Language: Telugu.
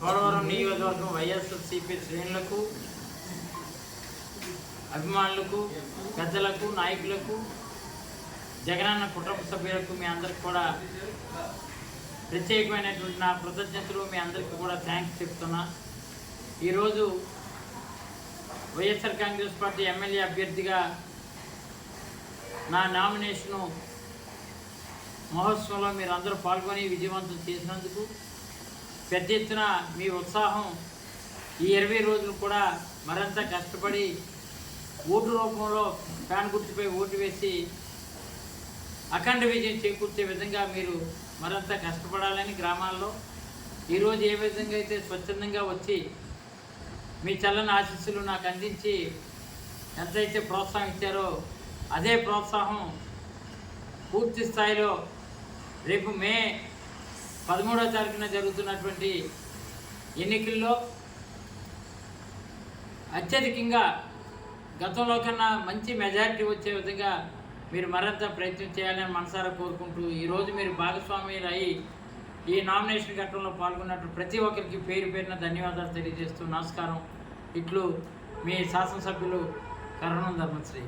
పోలవరం నియోజకవర్గం వైఎస్ఆర్సీపీ శ్రేణులకు అభిమానులకు పెద్దలకు నాయకులకు జగనన్న కుటుంబ సభ్యులకు మీ అందరికి కూడా ప్రత్యేకమైనటువంటి నా కృతజ్ఞతలు. మీ అందరికీ కూడా థ్యాంక్స్ చెప్తున్నా. ఈరోజు వైఎస్ఆర్ కాంగ్రెస్ పార్టీ ఎమ్మెల్యే అభ్యర్థిగా నా నామినేషను మహోత్సవంలో మీరు అందరూ పాల్గొని విజయవంతం చేసినందుకు పెద్ద ఎత్తున మీ ఉత్సాహం ఈ ఇరవై రోజులు కూడా మరింత కష్టపడి ఓటు రూపంలో ఫ్యాన్ గుర్తుపై ఓటు వేసి అఖండ విజయం చేకూర్చే విధంగా మీరు మరింత కష్టపడాలని గ్రామాల్లో ఈరోజు ఏ విధంగా అయితే స్వచ్ఛందంగా వచ్చి మీ చల్లని ఆశీస్సులు నాకు అందించి ఎంతైతే ప్రోత్సాహం ఇచ్చారో అదే ప్రోత్సాహం పూర్తి స్థాయిలో రేపు మే పదమూడవ తారీఖున జరుగుతున్నటువంటి ఎన్నికల్లో అత్యధికంగా గతంలో కన్నా మంచి మెజారిటీ వచ్చే విధంగా మీరు మరింత ప్రయత్నం చేయాలని మనసారా కోరుకుంటూ ఈరోజు మీరు భాగస్వామ్యులు అయి ఈ నామినేషన్ ఘట్టంలో పాల్గొన్నట్టు ప్రతి ఒక్కరికి పేరు పేరున ధన్యవాదాలు తెలియజేస్తూ నమస్కారం. ఇట్లు మీ శాసనసభ్యులు కరుణం ధర్మశ్రీ.